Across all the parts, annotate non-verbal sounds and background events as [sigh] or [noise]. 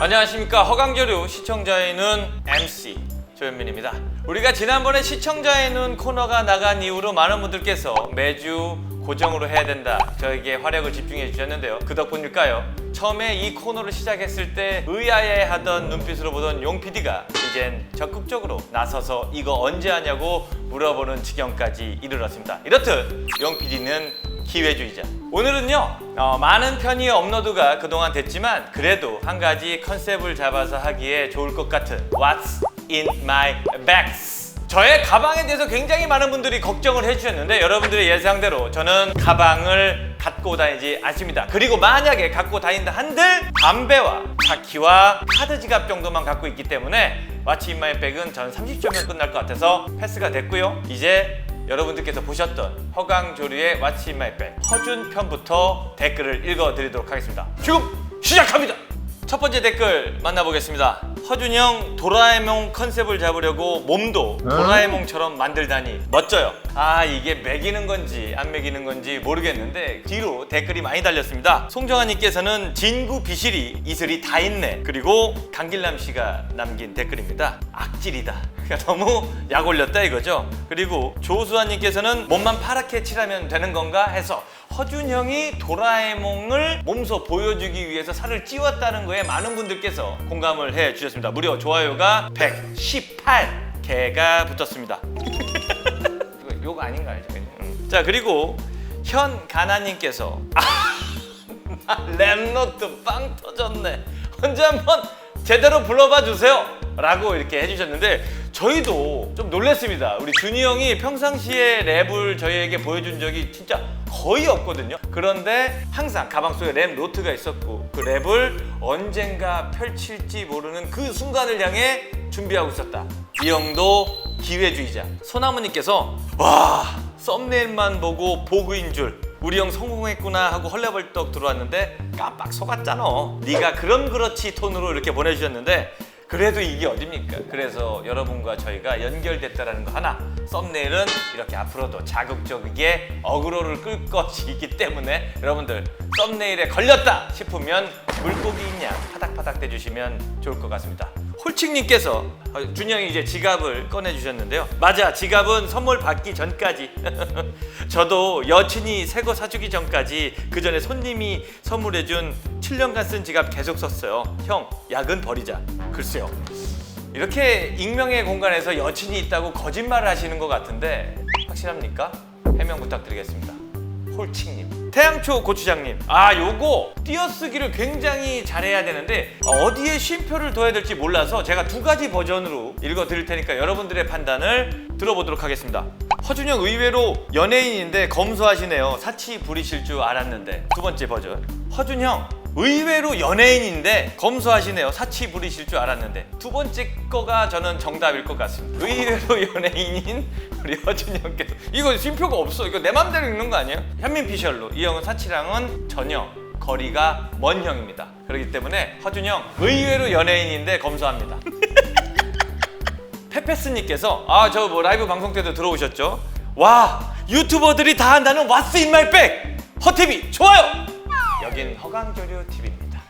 안녕하십니까 허강조류 시청자의 눈 MC 조현민입니다. 우리가 지난번에 시청자의 눈 코너가 나간 이후로 많은 분들께서 매주 고정으로 해야 된다 저에게 활약을 집중해 주셨는데요. 그 덕분일까요? 처음에 이 코너를 시작했을 때 의아해하던 눈빛으로 보던 용 PD가 이젠 적극적으로 나서서 이거 언제 하냐고 물어보는 지경까지 이르렀습니다. 이렇듯 용 PD는 기회주의자. 오늘은요 어, 많은 편의 업로드가 그동안 됐지만 그래도 한 가지 컨셉을 잡아서 하기에 좋을 것 같은 What's in my bags? 저의 가방에 대해서 굉장히 많은 분들이 걱정을 해주셨는데 여러분들의 예상대로 저는 가방을 갖고 다니지 않습니다. 그리고 만약에 갖고 다닌다 한들 담배와 차키와 카드 지갑 정도만 갖고 있기 때문에 in my bag은 전 30초면 끝날 것 같아서 패스가 됐고요. 이제 여러분들께서 보셨던 허강조류의 What's in my bag 허준 편부터 댓글을 읽어드리도록 하겠습니다. 지금 시작합니다. 첫 번째 댓글 만나보겠습니다. 허준형 도라에몽 컨셉을 잡으려고 몸도 도라에몽처럼 만들다니 멋져요. 아 이게 매기는 건지 안 매기는 건지 모르겠는데 뒤로 댓글이 많이 달렸습니다. 송정아님께서는 진구 비실이 이슬이 다 있네. 그리고 강길남 씨가 남긴 댓글입니다. 악질이다. 그러니까 너무 약 올렸다 이거죠. 그리고 조수아님께서는 몸만 파랗게 칠하면 되는 건가 해서 허준 형이 도라에몽을 몸소 보여주기 위해서 살을 찌웠다는 거에 많은 분들께서 공감을 해 주셨습니다. 무려 좋아요가 118개가 붙었습니다. [laughs] 이거 욕 아닌가 알죠? 음. 자 그리고 현 가나님께서 아, [laughs] 랩노트 빵 터졌네. 언제 한번 제대로 불러봐 주세요. 라고 이렇게 해주셨는데 저희도 좀 놀랬습니다. 우리 준이 형이 평상시에 랩을 저희에게 보여준 적이 진짜 거의 없거든요. 그런데 항상 가방 속에 랩 노트가 있었고 그 랩을 언젠가 펼칠지 모르는 그 순간을 향해 준비하고 있었다. 이 형도 기회주의자. 소나무님께서 와 썸네일만 보고 보그인 줄 우리 형 성공했구나 하고 헐레벌떡 들어왔는데 깜빡 속았잖아. 네가 그럼 그렇지 톤으로 이렇게 보내주셨는데 그래도 이게 어딥니까? 그래서 여러분과 저희가 연결됐다라는 거 하나. 썸네일은 이렇게 앞으로도 자극적이게 어그로를 끌 것이기 때문에 여러분들 썸네일에 걸렸다 싶으면 물고기 있냐 파닥파닥 대주시면 좋을 것 같습니다. 홀칭님께서 어, 준이 형이 이제 지갑을 꺼내주셨는데요. 맞아, 지갑은 선물 받기 전까지. [laughs] 저도 여친이 새 거 사주기 전까지 그 전에 손님이 선물해준 7년간 쓴 지갑 계속 썼어요. 형, 약은 버리자. 글쎄요. 이렇게 익명의 공간에서 여친이 있다고 거짓말을 하시는 것 같은데 확실합니까? 해명 부탁드리겠습니다. 홀칭님, 태양초 고추장님, 아 요거 띄어쓰기를 굉장히 잘해야 되는데 어디에 쉼표를 둬야 될지 몰라서 제가 두 가지 버전으로 읽어드릴 테니까 여러분들의 판단을 들어보도록 하겠습니다. 허준영 의외로 연예인인데 검소하시네요. 사치 부리실 줄 알았는데 두 번째 버전. 허준형 의외로 연예인인데 검소하시네요. 사치 부리실 줄 알았는데 두 번째 거가 저는 정답일 것 같습니다. 의외로 연예인인 우리 허준 형께서 이거 쉼표가 없어. 이거 내 맘대로 읽는 거 아니에요? 현민 피셜로 이 형은 사치랑은 전혀 거리가 먼 형입니다. 그렇기 때문에 허준 형 의외로 연예인인데 검소합니다. [laughs] 페페스님께서 아 저 뭐 라이브 방송 때도 들어오셨죠? 와 유튜버들이 다 한다는 왓츠 인 마이 백 허TV 좋아요. 여긴 허강조류 TV입니다.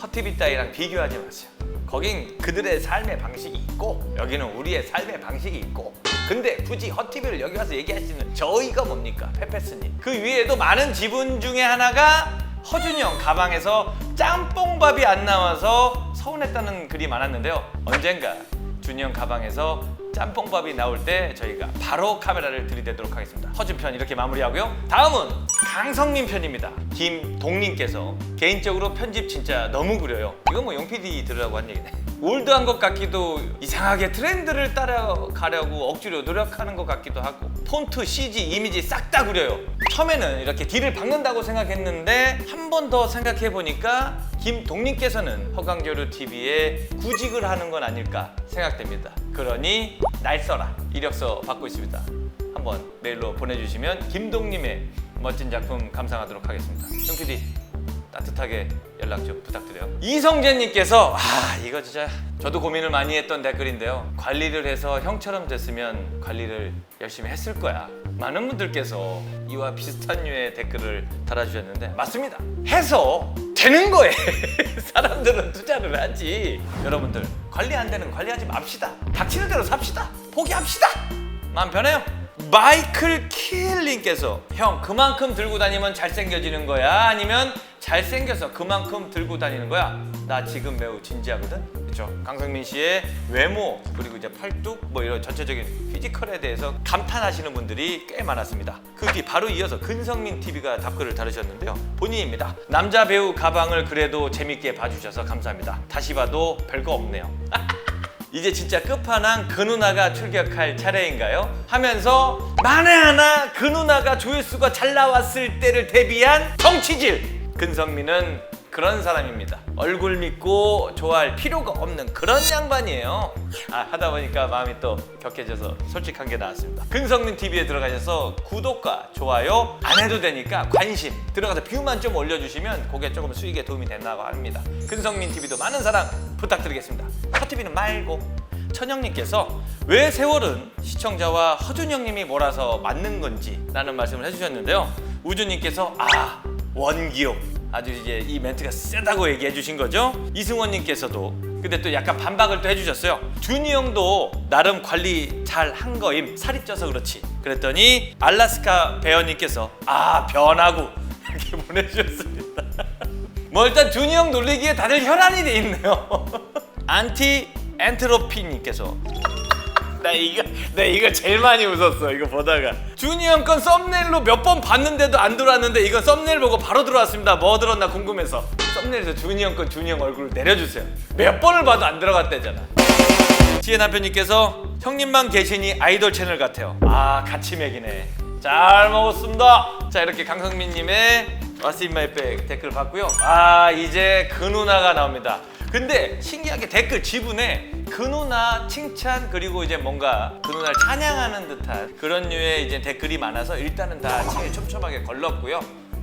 허TV 따위랑 비교하지 마세요. 거긴 그들의 삶의 방식이 있고 여기는 우리의 삶의 방식이 있고 근데 굳이 허TV를 여기 와서 얘기하시는 저희가 뭡니까 페페스님 그 위에도 많은 지분 중에 하나가 허준영 가방에서 짬뽕밥이 안 나와서 서운했다는 글이 많았는데요 언젠가 준영 가방에서 짬뽕밥이 나올 때 저희가 바로 카메라를 들이대도록 하겠습니다. 허준 편 이렇게 마무리하고요. 다음은 강성민 편입니다. 김동님께서 개인적으로 편집 진짜 너무 구려요. 이건 뭐 용PD 들으라고 한 얘기네. 올드한 것 같기도 이상하게 트렌드를 따라가려고 억지로 노력하는 것 같기도 하고 폰트, CG, 이미지 싹 다 구려요. 처음에는 이렇게 뒤를 박는다고 생각했는데 한 번 더 생각해 보니까 김동님께서는 허강조류 TV에 구직을 하는 건 아닐까 생각됩니다. 그러니 날 써라 이력서 받고 있습니다. 한번 메일로 보내주시면 김동님의 멋진 작품 감상하도록 하겠습니다. 정 PD 따뜻하게 연락 좀 부탁드려요. 이성재님께서 아 이거 진짜 저도 고민을 많이 했던 댓글인데요. 관리를 해서 형처럼 됐으면 관리를 열심히 했을 거야. 많은 분들께서 이와 비슷한 류의 댓글을 달아주셨는데 맞습니다. 해서 되는 거에 [laughs] 사람들은 투자를 하지. 여러분들 관리 안 되는 거 관리하지 맙시다. 닥치는 대로 삽시다. 포기합시다. 마음 편해요. 마이클 킬님께서 형 그만큼 들고 다니면 잘생겨지는 거야? 아니면 잘생겨서 그만큼 들고 다니는 거야? 나 지금 매우 진지하거든? 그렇죠 강성민 씨의 외모 그리고 이제 팔뚝 뭐 이런 전체적인 피지컬에 대해서 감탄하시는 분들이 꽤 많았습니다. 그 뒤 바로 이어서 근성민 TV가 답글을 다루셨는데요. 본인입니다 남자 배우 가방을 그래도 재밌게 봐주셔서 감사합니다. 다시 봐도 별거 없네요 [laughs] 이제 진짜 끝판왕 그 누나가 출격할 차례인가요? 하면서 만에 하나 그 누나가 조회수가 잘 나왔을 때를 대비한 정치질 근성민은 그런 사람입니다 얼굴 믿고 좋아할 필요가 없는 그런 양반이에요. 아 하다 보니까 마음이 또 격해져서 솔직한 게 나왔습니다. 근성민 TV에 들어가셔서 구독과 좋아요 안 해도 되니까 관심 들어가서 뷰만 좀 올려주시면 그게 조금 수익에 도움이 된다고 합니다. 근성민 TV도 많은 사랑 부탁드리겠습니다. 허TV는 말고 천영님께서 왜 세월은 시청자와 허준영님이 몰아서 맞는 건지 라는 말씀을 해주셨는데요. 우주님께서 아 원기옥 아주 이제 이 멘트가 세다고 얘기해 주신 거죠? 이승원님께서도. 근데 또 약간 반박을 또 해주셨어요. 준이 형도 나름 관리 잘 한 거임. 살이 쪄서 그렇지. 그랬더니 알라스카 배어님께서 아 변하고. [laughs] 이렇게 보내주셨습니다. [laughs] 뭐 일단 준이 형 놀리기에 다들 혈안이 돼 있네요. [laughs] 안티 엔트로피님께서 나 이거 나 이거 제일 많이 웃었어 이거 보다가. 준이 형 건 썸네일로 몇 번 봤는데도 안 들어왔는데 이건 썸네일 보고 바로 들어왔습니다. 뭐 들었나 궁금해서. 썸네일에서 준이 형 건 준이 형 얼굴 내려주세요. 몇 번을 봐도 안 들어갔대잖아. 지혜 남편님께서 형님만 계시니 아이돌 채널 같아요. 아 같이 맥이네. 잘 먹었습니다. 자 이렇게 강성민님의 What's in my bag 댓글 봤고요. 아 이제 그 누나가 나옵니다. 근데 신기하게 댓글 지분에 그 누나 칭찬 그리고 이제 뭔가 그 누나를 찬양하는 듯한 그런 류의 이제 댓글이 많아서 일단은 다 책에 촘촘하게 걸렀고요.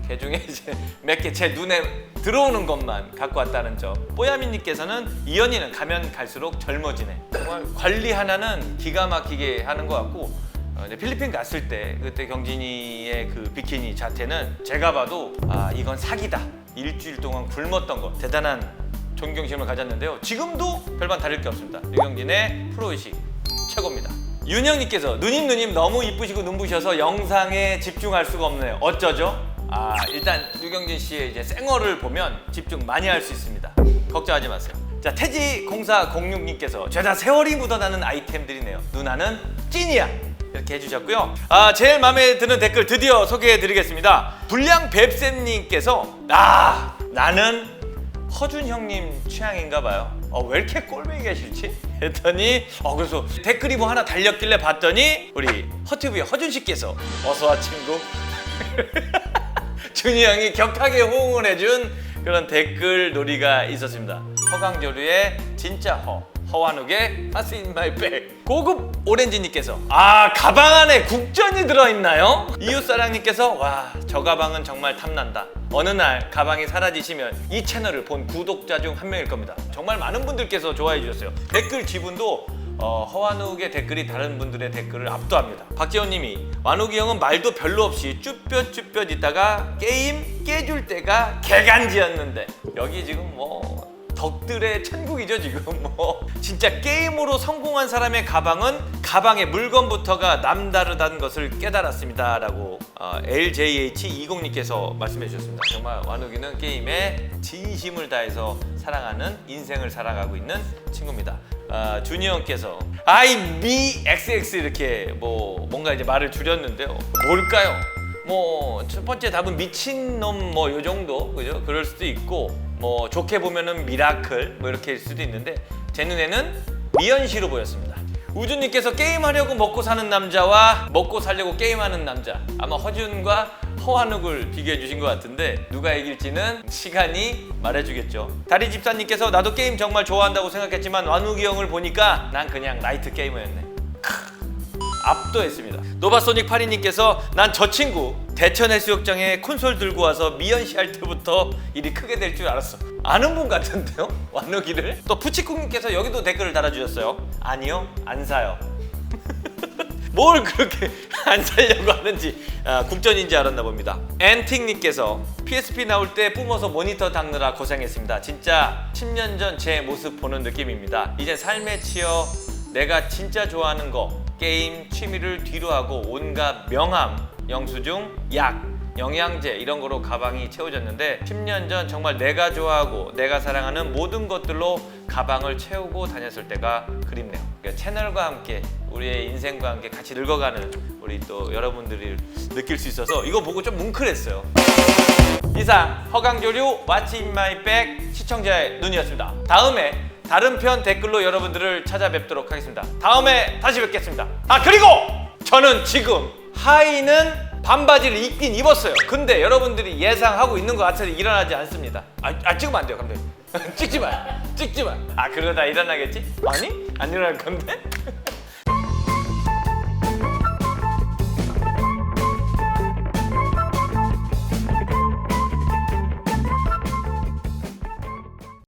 그 중에 이제 몇 개 제 눈에 들어오는 것만 갖고 왔다는 점. 뽀야미님께서는 이연이는 가면 갈수록 젊어지네. 정말 관리 하나는 기가 막히게 하는 것 같고 어, 이제 필리핀 갔을 때 그때 경진이의 그 비키니 자태는 제가 봐도 아 이건 사기다. 일주일 동안 굶었던 거 대단한 존경심을 가졌는데요. 지금도 별반 다를 게 없습니다. 유경진의 프로의식 최고입니다. 윤영님께서 누님 누님 너무 이쁘시고 눈부셔서 영상에 집중할 수가 없네요. 어쩌죠? 아 일단 유경진 씨의 이제 생얼을 보면 집중 많이 할 수 있습니다. 걱정하지 마세요. 자 태지 0406님께서 죄다 세월이 묻어나는 아이템들이네요. 누나는 찐이야. 이렇게 해주셨고요. 아 제일 마음에 드는 댓글 드디어 소개해드리겠습니다. 불량 뱁쌤님께서 아 나는 허준 형님 취향인가 봐요. 어, 왜 이렇게 꼴보기가 싫지? 했더니 어 그래서 댓글이 뭐 하나 달렸길래 봤더니 우리 허튜브의 허준 씨께서 어서 와 친구. [laughs] 준이 형이 격하게 호응을 해준 그런 댓글 놀이가 있었습니다. 허강조류의 진짜 허. 허완욱의 What's in my bag 고급 오렌지님께서 아 가방 안에 국전이 들어있나요? 이웃사랑님께서 와 저 가방은 정말 탐난다 어느 날 가방이 사라지시면 이 채널을 본 구독자 중 한 명일 겁니다. 정말 많은 분들께서 좋아해 주셨어요. 댓글 지분도 어, 허완욱의 댓글이 다른 분들의 댓글을 압도합니다. 박재원 님이 완욱이 형은 말도 별로 없이 쭈뼛쭈뼛 있다가 게임 깨줄 때가 개간지였는데 여기 지금 뭐 덕들의 천국이죠 지금. [laughs] 뭐 진짜 게임으로 성공한 사람의 가방은 가방의 물건부터가 남다르다는 것을 깨달았습니다 라고 어, LJH20님께서 말씀해 주셨습니다. 정말 완욱이는 게임에 진심을 다해서 사랑하는 인생을 살아가고 있는 친구입니다. 아, 형께서 I me XX 이렇게 뭐 뭔가 이제 말을 줄였는데요. 뭘까요? 뭐 첫 번째 답은 미친놈 뭐 요 정도. 그죠? 그럴 수도 있고 뭐 좋게 보면은 미라클 뭐 이렇게 일 수도 있는데 제 눈에는 미연시로 보였습니다. 우주님께서 게임하려고 먹고 사는 남자와 먹고 살려고 게임하는 남자 아마 허준과 허한욱을 비교해 주신 것 같은데 누가 이길지는 시간이 말해주겠죠. 다리 집사님께서 나도 게임 정말 좋아한다고 생각했지만 완욱이 형을 보니까 난 그냥 라이트 게이머였네. 압도했습니다. 노바소닉 파리님께서 난 저 친구 대천 해수욕장에 콘솔 들고 와서 미연시 할 때부터 일이 크게 될 줄 알았어. 아는 분 같은데요? [laughs] 완욱이를? 또 푸치쿵님께서 여기도 댓글을 달아주셨어요. 아니요, 안 사요. [laughs] 뭘 그렇게 [laughs] 안 살려고 하는지 아, 국전인지 알았나 봅니다. 앤틱님께서 PSP 나올 때 뿜어서 모니터 닦느라 고생했습니다. 진짜 10년 전 제 모습 보는 느낌입니다. 이제 삶에 치여 내가 진짜 좋아하는 거 게임 취미를 뒤로 하고 온갖 명함, 영수증, 약, 영양제 이런 거로 가방이 채워졌는데 10년 전 정말 내가 좋아하고 내가 사랑하는 모든 것들로 가방을 채우고 다녔을 때가 그립네요. 그러니까 채널과 함께 우리의 인생과 함께 같이 늙어가는 우리 또 여러분들이 느낄 수 있어서 이거 보고 좀 뭉클했어요. 이상 허강조류 What's in my bag 시청자의 눈이었습니다. 다음에 다른 편 댓글로 여러분들을 찾아뵙도록 하겠습니다. 다음에 다시 뵙겠습니다. 아 그리고 저는 지금 하의는 반바지를 입긴 입었어요. 근데 여러분들이 예상하고 있는 것 같아서 일어나지 않습니다. 아, 아 찍으면 안 돼요, 감독님. [laughs] 찍지 마, 찍지 마. 아 그러다 일어나겠지? 아니 안 일어날 건데?